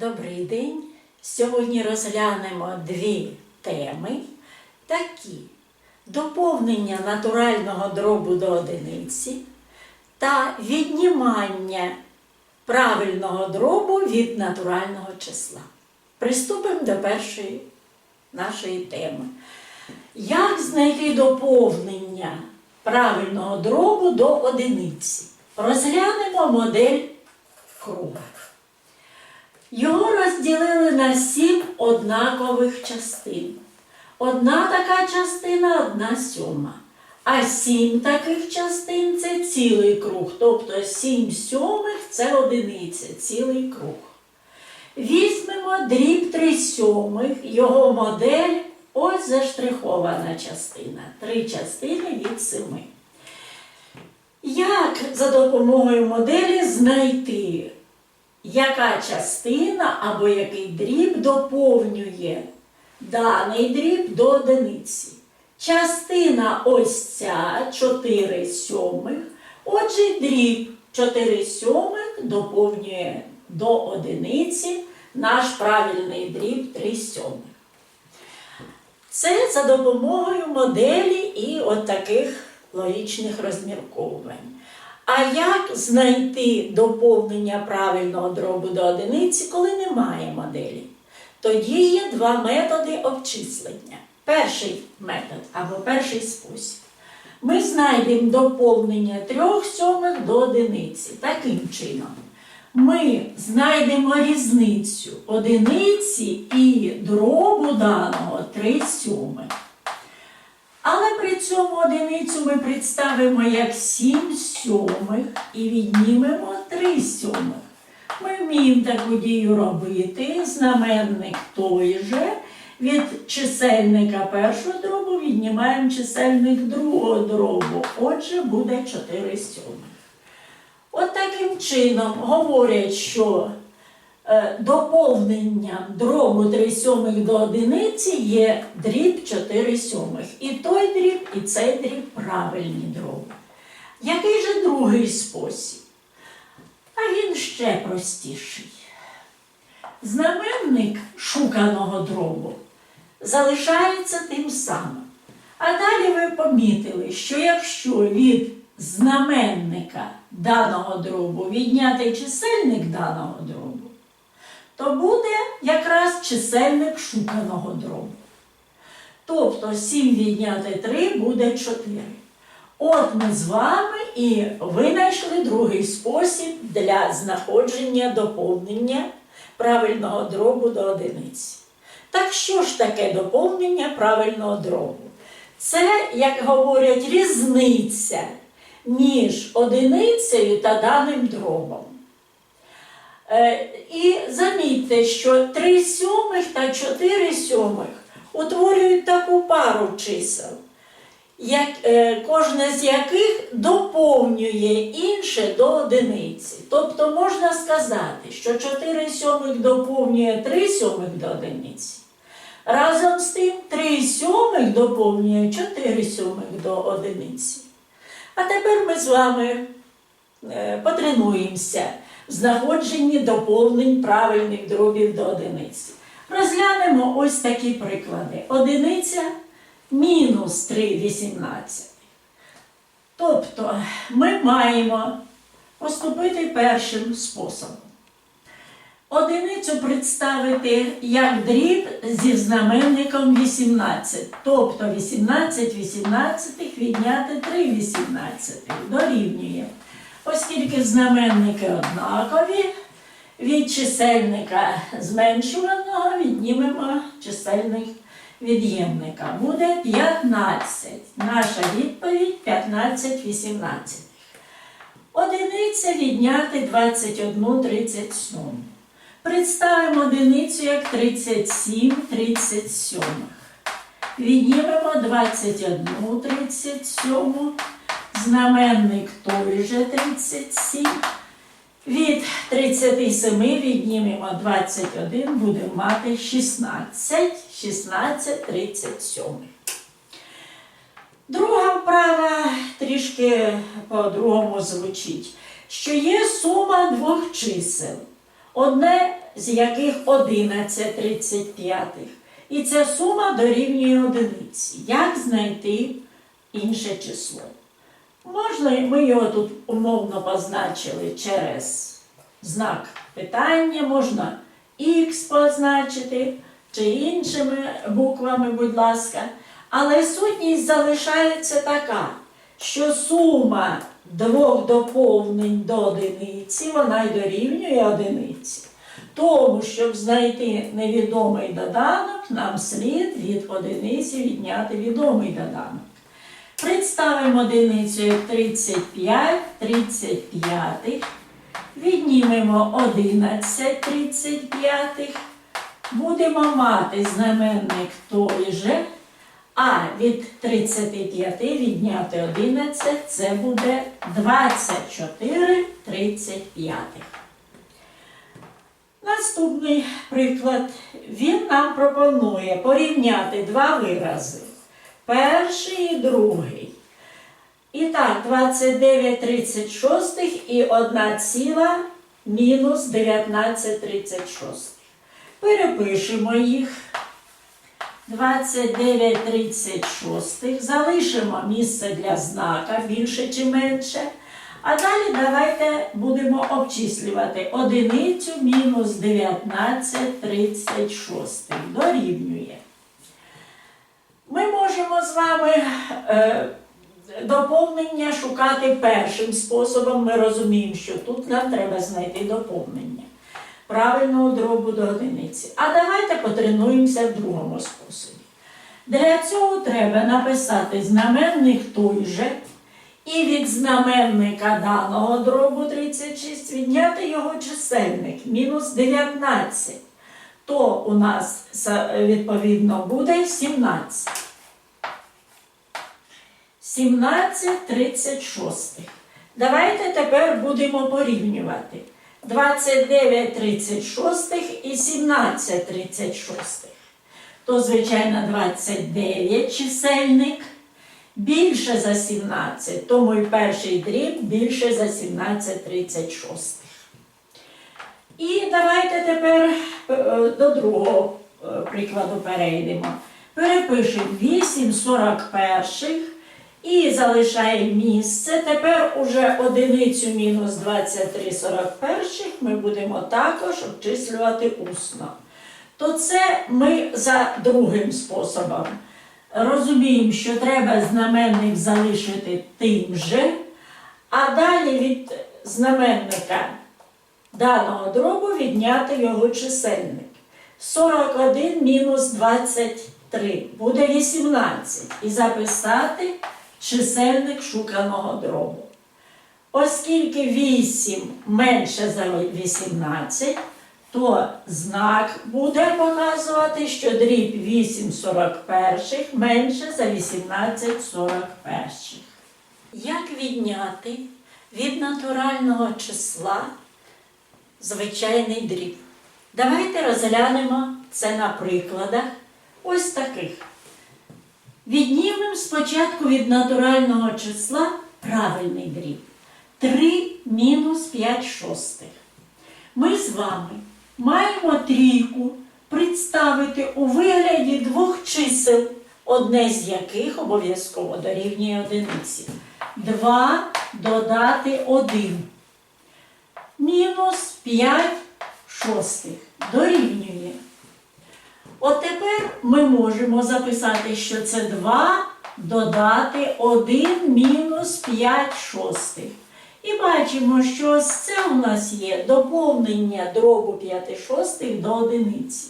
Добрий день! Сьогодні розглянемо дві теми такі: доповнення натурального дробу до одиниці та віднімання правильного дробу від натурального числа. Приступимо до першої нашої теми. Як знайти доповнення правильного дробу до одиниці? Розглянемо модель круга. Його розділили на сім однакових частин. Одна така частина одна сьома. А сім таких частин це цілий круг. Тобто сім сьомих це одиниця, цілий круг. Візьмемо дріб 3 сьомих, його модель ось заштрихована частина. Три частини від семи. Як за допомогою моделі знайти, яка частина або який дріб доповнює даний дріб до одиниці? Частина ось ця 4 сьомих. Отже, дріб 4 сьомих доповнює до одиниці наш правильний дріб 3 сьомих. Це за допомогою моделі і от таких логічних розмірковувань. А як знайти доповнення правильного дробу до одиниці, коли немає моделі? Тоді є два методи обчислення. Перший метод або перший спосіб. Ми знайдемо доповнення трьох сьомих до одиниці. Таким чином, ми знайдемо різницю одиниці і дробу даного 3 сьомих. При цьому одиницю ми представимо як 7 сьомих і віднімемо 3 сьомих. Ми вміємо таку дію робити. Знаменник той же. Від чисельника першого дробу віднімаємо чисельник другого дробу. Отже, буде 4 сьомих. От таким чином говорять, що доповненням дробу 3 сьомих до одиниці є дріб 4 сьомих. І той дріб, і цей дріб правильні дроби. Який же другий спосіб? А він ще простіший. Знаменник шуканого дробу залишається тим самим. А далі ви помітили, що якщо від знаменника даного дробу відняти чисельник даного дробу, то буде якраз чисельник шуканого дробу. Тобто 7 відняти 3 буде 4. От ми з вами і винайшли другий спосіб для знаходження доповнення правильного дробу до одиниці. Так що ж таке доповнення правильного дробу? Це, як говорять, різниця між одиницею та даним дробом. Е, І замітьте, що 3 сьомих та 4 сьомих утворюють таку пару чисел, як, е, кожне з яких доповнює інше до одиниці. Тобто можна сказати, що 4 сьомих доповнює 3 сьомих до одиниці. Разом з тим 3 сьомих доповнює 4 сьомих до одиниці. А тепер ми з вами е, потренуємося знаходженні доповнень правильних дробів до одиниці. Розглянемо ось такі приклади. Одиниця мінус 3 18. Тобто ми маємо поступити першим способом. Одиницю представити як дріб зі знаменником 18. Тобто 18 18 відняти 3 18 дорівнює. Оскільки знаменники однакові, від чисельника зменшуваного віднімемо чисельник від'ємника. Буде 15. Наша відповідь 15 18. Одиниця відняти 21 37. Представимо одиницю як 37 37. Віднімемо 21 37. Знаменник той же 37. Від 37 віднімемо 21, будемо мати 16, 16 37. Друга вправа трішки по-другому звучить, що є сума двох чисел. Одне з яких 11 35. І ця сума дорівнює одиниці. Як знайти інше число? Можна, ми його тут умовно позначили через знак питання, можна Х позначити чи іншими буквами, будь ласка. Але сутність залишається така, що сума двох доповнень до одиниці, вона й дорівнює одиниці. Тому, щоб знайти невідомий доданок, нам слід від одиниці відняти відомий доданок. Представимо одиницю як 35, 35. Віднімемо 11 35. Будемо мати знаменник той же. А від 35 відняти 11 це буде 24 35. Наступний приклад. Він нам пропонує порівняти два вирази. Перший і другий. І так, 29 36 і 1 ціла мінус 19 36. Перепишемо їх. 29 36. Залишимо місце для знака більше чи менше. А далі давайте будемо обчислювати одиницю мінус 19 36. Дорівнює. Ми можемо з вами е, доповнення шукати першим способом. Ми розуміємо, що тут нам треба знайти доповнення правильного дробу до одиниці. А давайте потренуємося в другому способі. Для цього треба написати знаменник той же, і від знаменника даного дробу 36 відняти його чисельник мінус 19. То у нас відповідно буде 17. 17 36. Давайте тепер будемо порівнювати. 29 36 і 17 36. То, звичайно, 29 чисельник більше за 17, тому і перший дріб більше за 17 36. І давайте тепер е, до другого е, прикладу перейдемо. Перепишемо 8 41 і залишаємо місце. Тепер уже одиницю мінус 23 41 ми будемо також обчислювати усно. То це ми за другим способом. Розуміємо, що треба знаменник залишити тим же, а далі від знаменника даного дробу відняти його чисельник. 41 мінус 23 буде 18. І записати чисельник шуканого дробу. Оскільки 8 менше за 18, то знак буде показувати, що дріб 8 41 менше за 18 41. Як відняти від натурального числа звичайний дріб? Давайте розглянемо це на прикладах ось таких. Віднімемо спочатку від натурального числа правильний дріб. 3 мінус 5 шостих. Ми з вами маємо трійку представити у вигляді двох чисел, одне з яких обов'язково дорівнює одиниці. 2 додати 1. Мінус 5 шостих дорівнює. От тепер ми можемо записати, що це 2 додати 1 мінус 5 шостих. І бачимо, що ось це у нас є доповнення дробу 5 шостих до одиниці.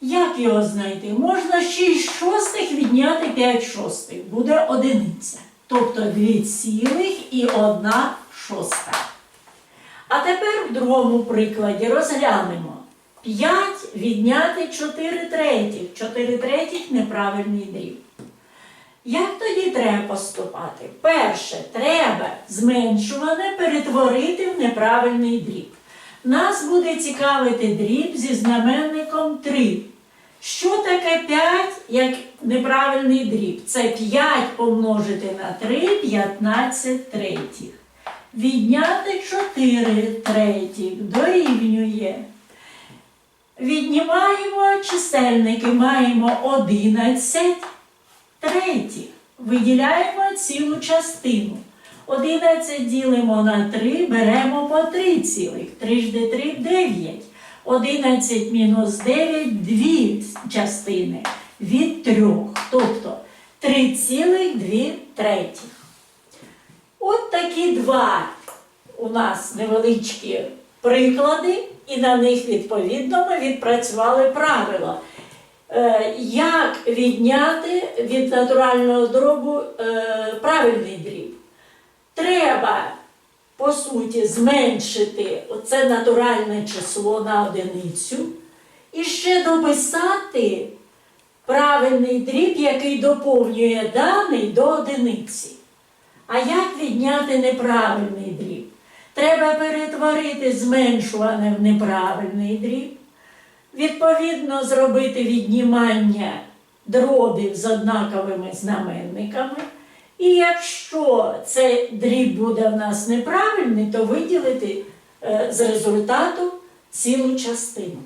Як його знайти? Можна 6 шостих відняти 5 шостих. Буде одиниця. Тобто 2 цілих і 1 шоста. А тепер в другому прикладі розглянемо. 5 відняти 4 третіх. 4 третіх неправильний дріб. Як тоді треба поступати? Перше, треба зменшуване перетворити в неправильний дріб. Нас буде цікавити дріб зі знаменником 3. Що таке 5 як неправильний дріб? Це 5 помножити на 3, 15 третіх. Відняти 4 третіх дорівнює. Віднімаємо чисельники, маємо 11 третіх. Виділяємо цілу частину. 11 ділимо на 3, беремо по 3 цілих. 3 жди 3 – 9. 11 мінус 9 – 2 частини від 3. Тобто 3,2 третіх. От такі два у нас невеличкі приклади, і на них відповідно ми відпрацювали правила. Е, Як відняти від натурального дробу е, правильний дріб? Треба, по суті, зменшити це натуральне число на одиницю і ще дописати правильний дріб, який доповнює даний до одиниці. А як відняти неправильний дріб? Треба перетворити зменшуване в неправильний дріб, відповідно зробити віднімання дробів з однаковими знаменниками. І якщо цей дріб буде в нас неправильний, то виділити е, з результату цілу частину.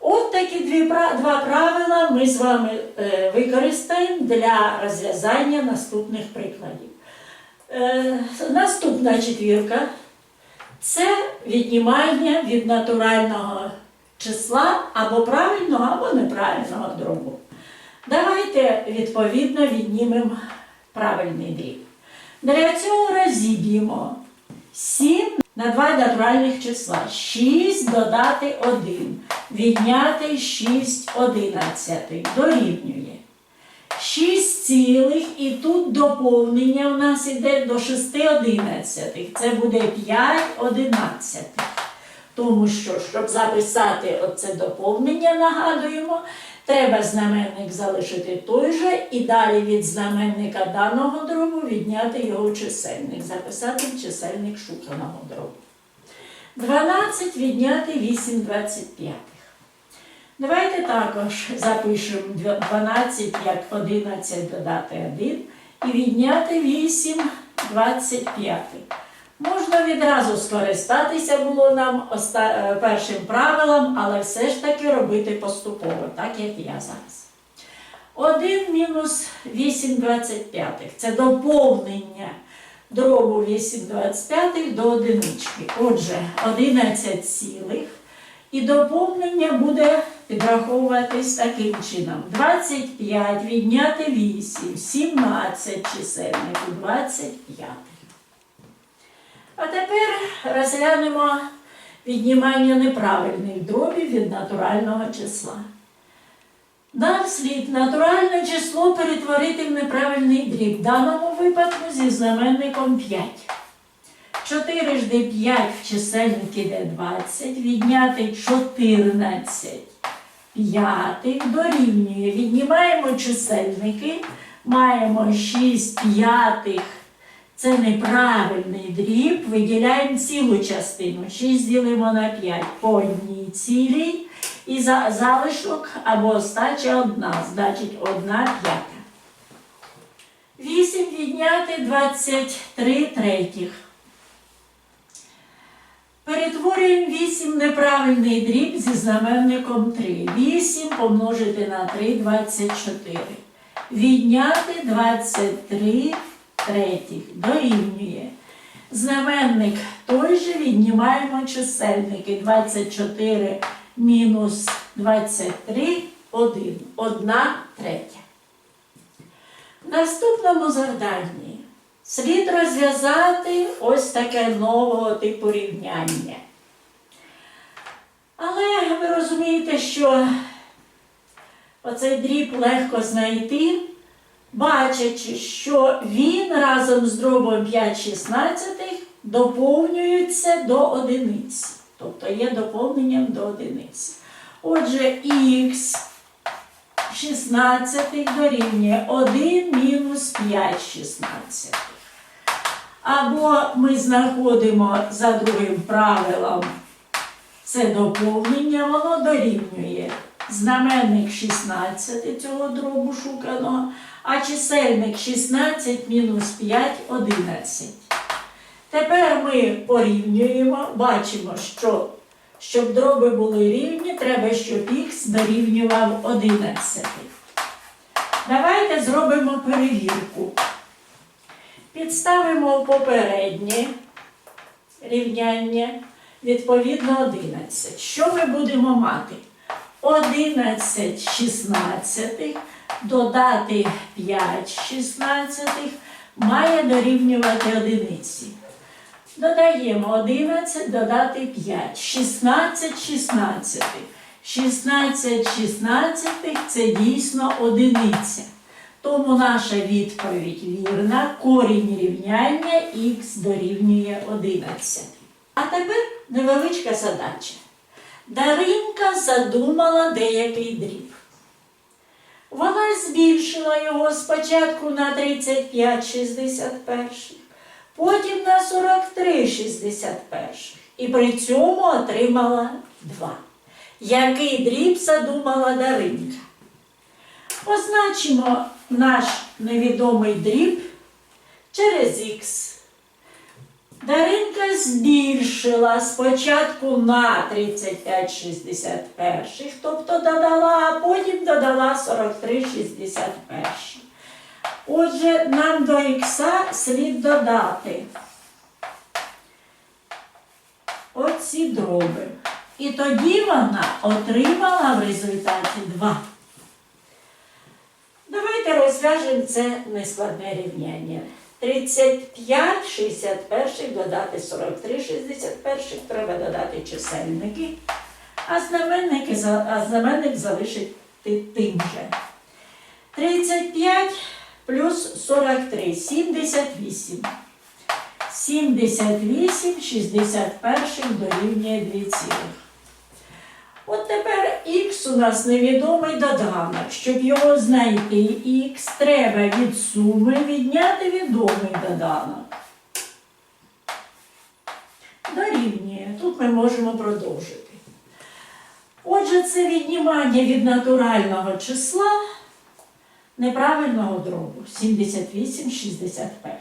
От такі дві, два правила ми з вами е, використаємо для розв'язання наступних прикладів. Е, наступна четвірка це віднімання від натурального числа або правильного, або неправильного дробу. Давайте відповідно віднімемо правильний дріб. Для цього розіб'ємо 7 на 2 натуральних числа. 6 додати 1. Відняти 6 одинадцятих. Дорівнює. 6 цілих і тут доповнення у нас іде до 6 одинадцятих. Це буде 5 одинадцятих. Тому що, щоб записати оце доповнення, нагадуємо, треба знаменник залишити той же і далі від знаменника даного дробу відняти його чисельник, записати в чисельник шуканого дробу. 12 відняти 8 25. Давайте також запишемо 12 як 11 додати 1 і відняти 8 25. Можна відразу скористатися було нам е, першим правилом, але все ж таки робити поступово, так як я зараз. 1 мінус 8 25. Це доповнення дробу 8 25 до одинички. Отже, 11 цілих. І доповнення буде підраховуватись таким чином. 25 відняти 8, 17 чисельнику 25. А тепер розглянемо віднімання неправильних дробів від натурального числа. Нам слід натуральне число перетворити в неправильний дріб, в даному випадку зі знаменником 5. 4 жди 5 в чисельник іде 20, відняти 14 п'ятих дорівнює. Віднімаємо чисельники, маємо 6 п'ятих. Це неправильний дріб, виділяємо цілу частину. 6 ділимо на 5 по одній цілій. І за залишок або остача одна, значить одна п'ята. 8 відняти 23 третіх. Перетворюємо 8 неправильний дріб зі знаменником 3. 8 помножити на 3 24. Відняти 23 третіх. Дорівнює. Знаменник той же віднімаємо чисельники. 24 мінус 23 1. Одна третя. В наступному завданні слід розв'язати ось таке нового типу рівняння. Але ви розумієте, що оцей дріб легко знайти, бачачи, що він разом з дробом 5 шістнадцятих доповнюється до одиниці. Тобто є доповненням до одиниці. Отже, х 16 дорівнює 1 мінус 5 16. Або ми знаходимо за другим правилом це доповнення, воно дорівнює знаменник 16 цього дробу шуканого, а чисельник 16 мінус 5 11. Тепер ми порівнюємо, бачимо, що щоб дроби були рівні, треба, щоб х дорівнював 11. Давайте зробимо перевірку. Підставимо попереднє рівняння, відповідно 11. Що ми будемо мати? 11 шістнадцятих додати 5 шістнадцятих має дорівнювати одиниці. Додаємо 11, додати 5. 16 шістнадцятих. 16 шістнадцятих це дійсно одиниця. Тому наша відповідь вірна. Корінь рівняння х дорівнює 11. А тепер невеличка задача. Даринка задумала деякий дріб. Вона збільшила його спочатку на 35 61, потім на 43 61 і при цьому отримала 2. Який дріб задумала Даринка? Позначимо наш невідомий дріб через х. Даринка збільшила спочатку на 35 61, тобто додала, а потім додала 43 61. Отже, нам до х слід додати оці дроби. І тоді вона отримала в результаті 2. Давайте розв'яжемо це нескладне рівняння. 35 61 додати 43 61 треба додати чисельники, а знаменники, а знаменник залишити тим же. 35 плюс 43 78. 78 61 дорівнює 2 цілих. От тепер х у нас невідомий доданок. Щоб його знайти, х треба від суми відняти відомий доданок. Дорівнює. Тут ми можемо продовжити. Отже, це віднімання від натурального числа неправильного дробу 78 61.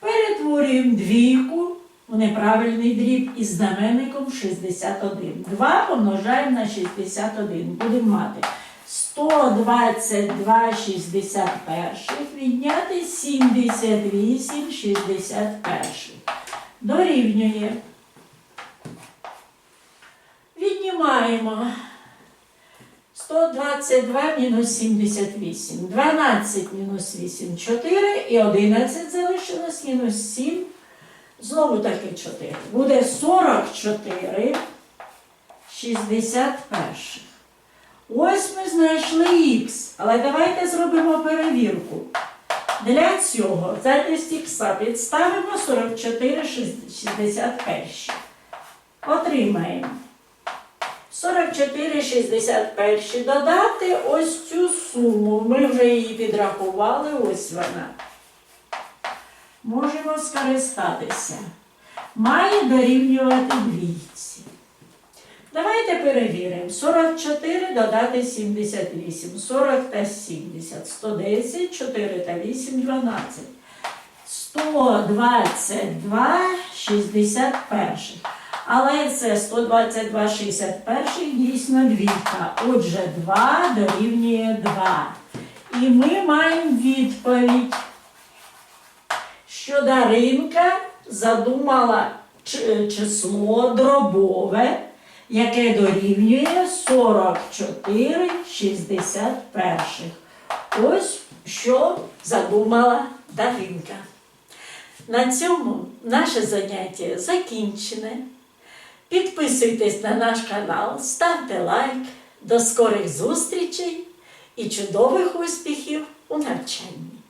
Перетворюємо двійку неправильний дріб із знаменником 61. 2 помножаємо на 61. Будемо мати 122 61 відняти 78 61. Дорівнює. Віднімаємо 122 мінус 78. 12 мінус 8 4 і 11 залишилось мінус 7. Знову таки 4. Буде 44 61. Ось ми знайшли х. Але давайте зробимо перевірку. Для цього замість х підставимо 44 61. Отримаємо. 44 61 додати ось цю суму. Ми вже її підрахували, ось вона. Можемо скористатися. Має дорівнювати двійці. Давайте перевіримо. 44 додати 78. 40 та 70. 110, 4 та 8, 12. 122, 61. Але це 122, 61 дійсно двійка. Отже, 2 дорівнює 2. І ми маємо відповідь, що Даринка задумала число дробове, яке дорівнює 44 61. Ось що задумала Даринка. На цьому наше заняття закінчене. Підписуйтесь на наш канал, ставте лайк. До скорих зустрічей і чудових успіхів у навчанні!